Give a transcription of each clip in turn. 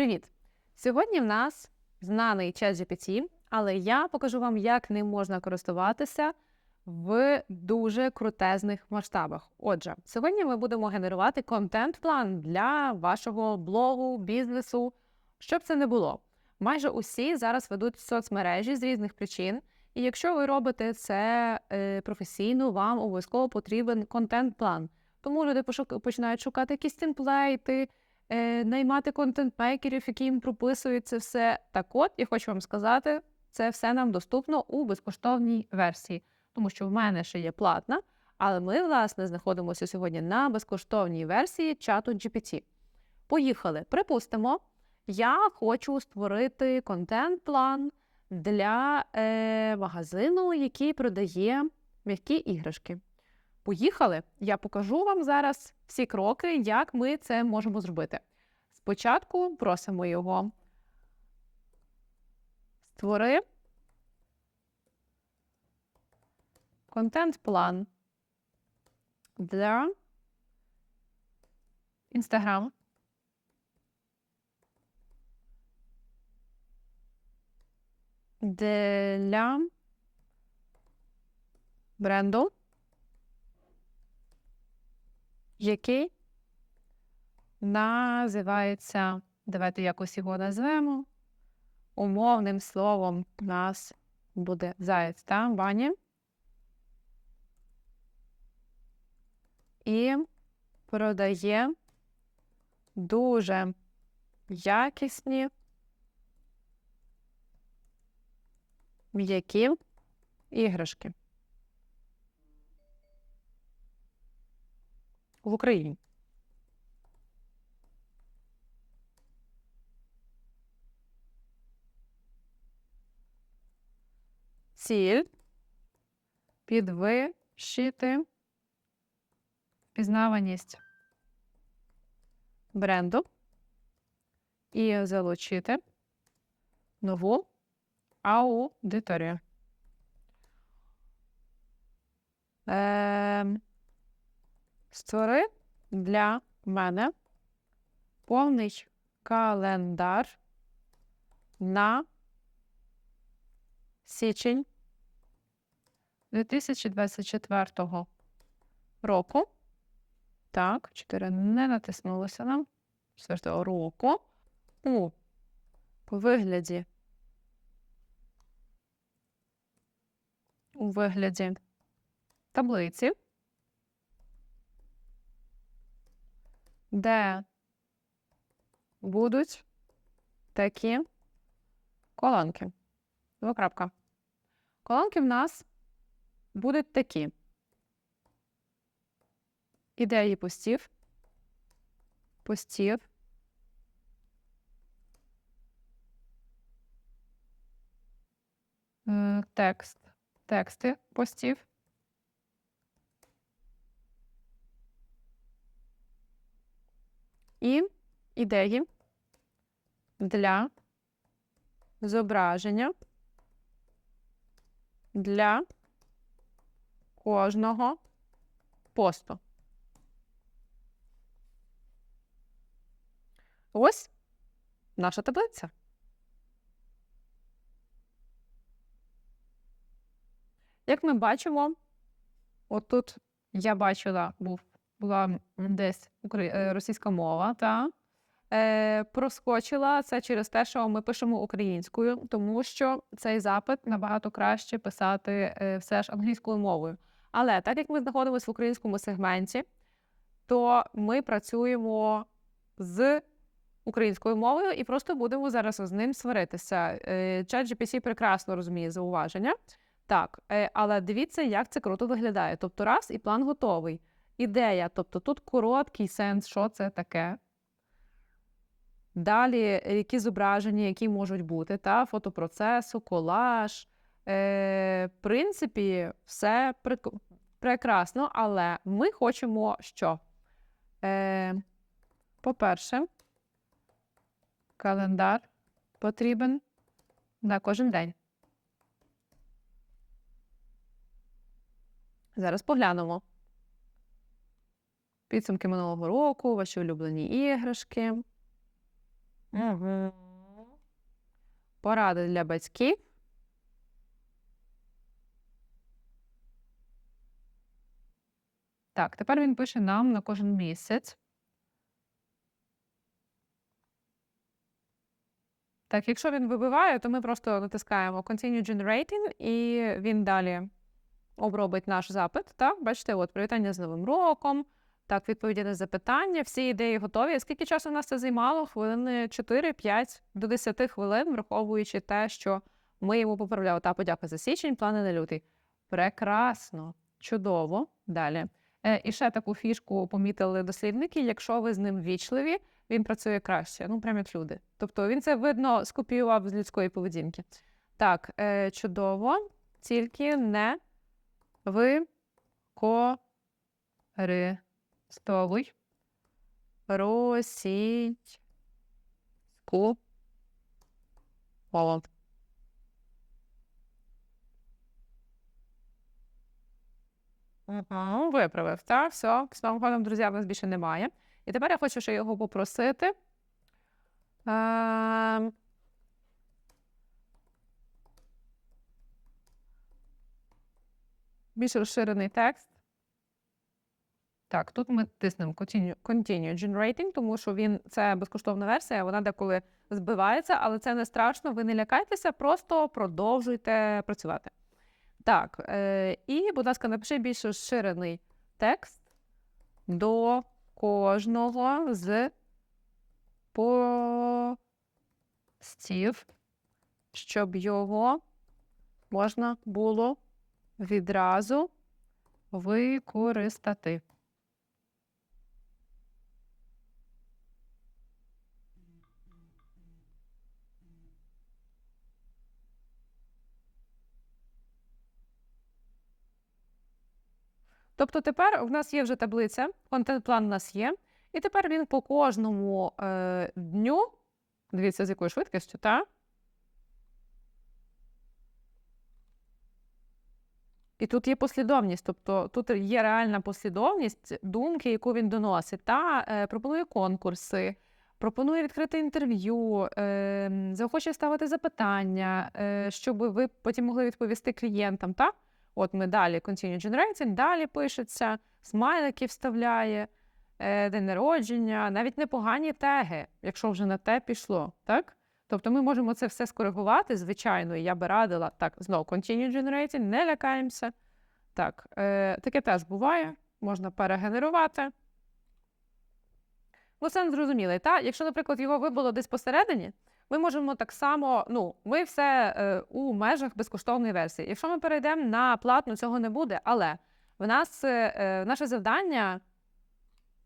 Привіт! Сьогодні в нас знаний ChatGPT, але я покажу вам, як ним можна користуватися в дуже крутезних масштабах. Отже, сьогодні ми будемо генерувати контент-план для вашого блогу, бізнесу. Щоб це не було. Майже усі зараз ведуть соцмережі з різних причин. І якщо ви робите це е, професійно, вам обов'язково потрібен контент-план. Тому люди пошук- починають шукати якісь темплейти, наймати контент-мейкерів, які їм прописують це все. Так от, я хочу вам сказати, це все нам доступно у безкоштовній версії, тому що в мене ще є платна, але ми, власне, знаходимося сьогодні на безкоштовній версії чату GPT. Поїхали. Припустимо, я хочу створити контент-план для е, магазину, який продає м'які іграшки. Поїхали! Я покажу вам зараз всі кроки, як ми це можемо зробити. Спочатку просимо його створи контент-план для Instagram. Для бренду, який називається, давайте якось його назвемо. Умовним словом у нас буде заєць, та бані. І продає дуже якісні м'які іграшки в Україні. Ціль підвищити впізнаваність бренду і залучити нову аудиторію. Ем, створи для мене повний календар на січень 2024 року. Так, 4 не натиснулося нам. 4 року. У вигляді. У вигляді таблиці, де будуть такі колонки. Двокрапка. Колонки в нас будуть такі. Ідеї постів, постів, Е, текст, тексти постів, і ідеї для зображення для кожного посту. Ось наша таблиця. Як ми бачимо, отут я бачила, був, була десь е, російська мова, та е, проскочила це через те, що ми пишемо українською, тому що цей запит набагато краще писати е, все ж англійською мовою. Але так як ми знаходимося в українському сегменті, то ми працюємо з українською мовою і просто будемо зараз з ним сваритися. Е, Чат GPT прекрасно розуміє зауваження. Так, е, але дивіться, як це круто виглядає. Тобто, раз і план готовий. Ідея, тобто тут короткий сенс, що це таке. Далі, які зображення, які можуть бути, та фотопроцесу, колаж. Е, в принципі, все прекрасно, але ми хочемо що? Е, по-перше, календар потрібен на кожен день. Зараз поглянемо. Підсумки минулого року, ваші улюблені іграшки. Угу. Поради для батьків. Так, тепер він пише нам на кожен місяць. Так, якщо він вибиває, то ми просто натискаємо Continue Generating, і він далі обробить наш запит. Так, бачите, от привітання з Новим роком. Так, відповіді на запитання, всі ідеї готові. Скільки часу у нас це займало? Хвилини 4-5 до 10 хвилин, враховуючи те, що ми йому поправляли. Та подяка за січень, плани на лютий. Прекрасно, чудово. Далі. Е, і ще таку фішку помітили дослідники. Якщо ви з ним вічливі, він працює краще. Ну, прям як люди. Тобто він це видно скопіював з людської поведінки. Так, е, чудово, тільки не використовуй російську мову. Ага, виправив. Так, все, з новим годом, друзі, в нас більше немає. І тепер я хочу ще його попросити. Ем, більш розширений текст. Так, тут ми тиснемо Continue, continue Generating, тому що він це безкоштовна версія, вона деколи збивається, але це не страшно, ви не лякайтеся, просто продовжуйте працювати. Так, е, і, будь ласка, напиши більш розширений текст до кожного з постів, щоб його можна було відразу використати. Тобто тепер в нас є вже таблиця, контент-план у нас є, і тепер він по кожному е, дню, дивіться, з якою швидкістю, та? І тут є послідовність, тобто тут є реальна послідовність думки, яку він доносить, та е, пропонує конкурси, пропонує відкрити інтерв'ю, е, захоче ставити запитання, е, щоб ви потім могли відповісти клієнтам. Та? От ми далі Continue Generating, далі пишеться, смайлики вставляє, е, день народження, навіть непогані теги, якщо вже на те пішло. так? Тобто ми можемо це все скоригувати, звичайно, і я би радила так, знову Continue Generating, не лякаємося. Так, е, таке теж буває, можна перегенерувати. Ну, це незрозуміло. Та? Якщо, наприклад, його вибуло десь посередині, ми можемо так само, ну, ми все е, у межах безкоштовної версії. Якщо ми перейдемо на платну, цього не буде, але в нас е, е наше завдання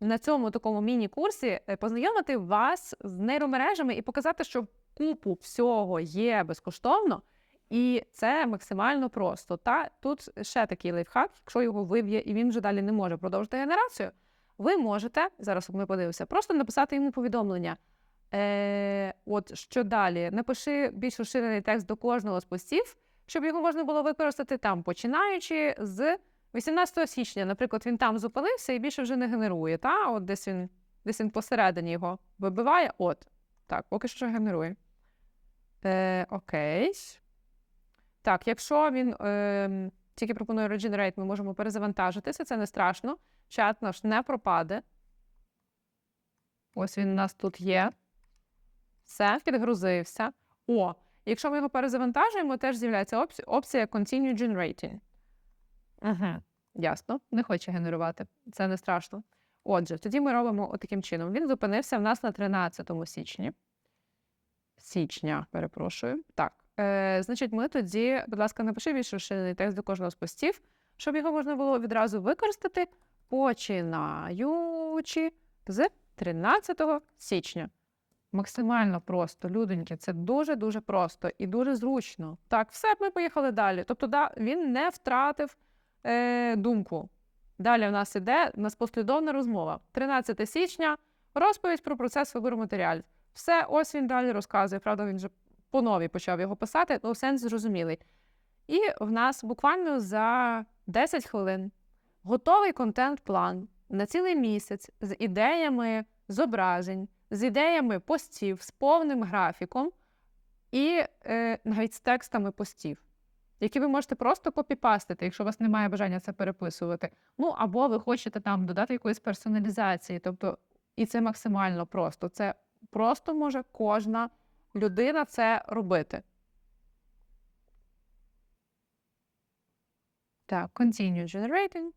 на цьому такому міні-курсі е, познайомити вас з нейромережами і показати, що купу всього є безкоштовно, і це максимально просто. Та тут ще такий лайфхак, якщо його виб'є і він вже далі не може продовжити генерацію, ви можете зараз ми подивимося, просто написати йому повідомлення. Е, От що далі? Напиши більш розширений текст до кожного з постів, щоб його можна було використати там, починаючи з 18 січня. Наприклад, він там зупинився і більше вже не генерує. Та? От десь він десь він посередині його вибиває. От. Так, поки що генерує. Е, Окей. Так, якщо він е, тільки пропонує Regenerate, ми можемо перезавантажитися, це не страшно. Чат наш не пропаде. Ось він у нас тут є. Все, підгрузився. О, якщо ми його перезавантажуємо, теж з'являється опція, Continue Generating. Угу. Ясно, не хоче генерувати. Це не страшно. Отже, тоді ми робимо таким чином. Він зупинився в нас на 13 січні. Січня, перепрошую. Так. Е, Значить, ми тоді, будь ласка, напиши більш розширений текст до кожного з постів, щоб його можна було відразу використати, починаючи з 13 січня. Максимально просто, люденьки, це дуже-дуже просто і дуже зручно. Так, все, ми поїхали далі. Тобто, да, він не втратив е, думку. Далі в нас іде у нас послідовна розмова. 13 січня розповідь про процес вибору матеріалів. Все, ось він далі розказує. Правда, він вже по новій почав його писати, ну сенс зрозумілий. І в нас буквально за 10 хвилин готовий контент-план на цілий місяць з ідеями зображень, з ідеями постів, з повним графіком і е, навіть з текстами постів, які ви можете просто копіпастити, якщо у вас немає бажання це переписувати. Ну або ви хочете там додати якоїсь персоналізації. Тобто, і це максимально просто. Це просто може кожна людина це робити. Так, continue generating.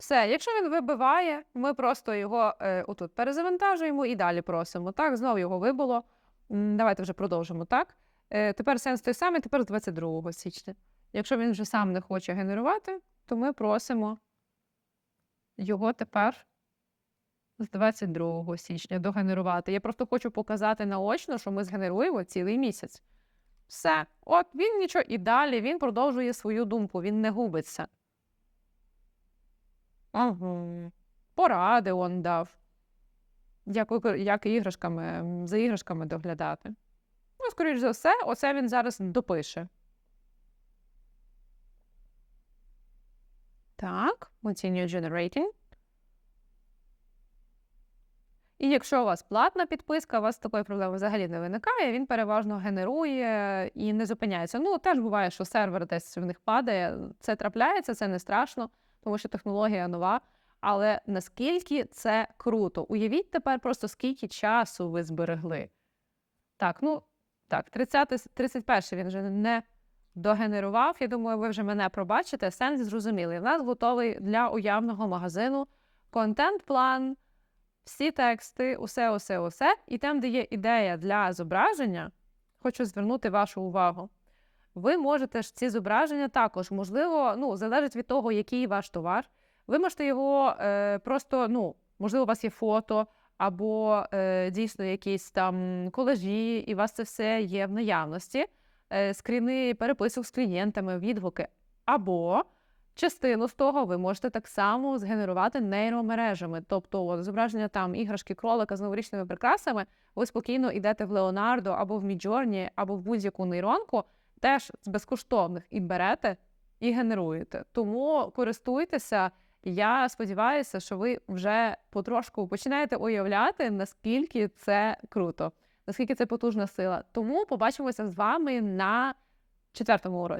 Все, якщо він вибиває, ми просто його е, отут перезавантажуємо і далі просимо. Так, знову його вибило. Давайте вже продовжимо. Так. Е, тепер сенс той самий, тепер з 22 січня. Якщо він вже сам не хоче генерувати, то ми просимо його тепер з 22 січня догенерувати. Я просто хочу показати наочно, що ми згенеруємо цілий місяць. Все, от він нічого і далі він продовжує свою думку, він не губиться. Ага. Поради он дав. Як, викор- як іграшками, за іграшками доглядати. Ну, скоріш за все, оце він зараз допише. Так, continue generating. І якщо у вас платна підписка, у вас такої проблеми взагалі не виникає, він переважно генерує і не зупиняється. Ну, теж буває, що сервер десь в них падає. Це трапляється, це не страшно, тому що технологія нова. Але наскільки це круто? Уявіть тепер просто скільки часу ви зберегли. Так, ну так, 30, 31 він вже не догенерував. Я думаю, ви вже мене пробачите. Сенс зрозумілий. У нас готовий для уявного магазину контент-план, всі тексти, усе, усе, усе. І там, де є ідея для зображення, хочу звернути вашу увагу. Ви можете ж ці зображення також, можливо, ну, залежить від того, який ваш товар. Ви можете його е, просто, ну, можливо, у вас є фото, або е, дійсно якісь там колажі, і у вас це все є в наявності, е, скріни переписок з клієнтами, відгуки. Або частину з того ви можете так само згенерувати нейромережами. Тобто от, зображення там іграшки кролика з новорічними прикрасами, ви спокійно йдете в Леонардо або в Міджорні, або в будь-яку нейронку, теж з безкоштовних і берете і генеруєте. Тому користуйтеся. Я сподіваюся, що ви вже потрошку починаєте уявляти, наскільки це круто, наскільки це потужна сила. Тому побачимося з вами на четвертому уроці.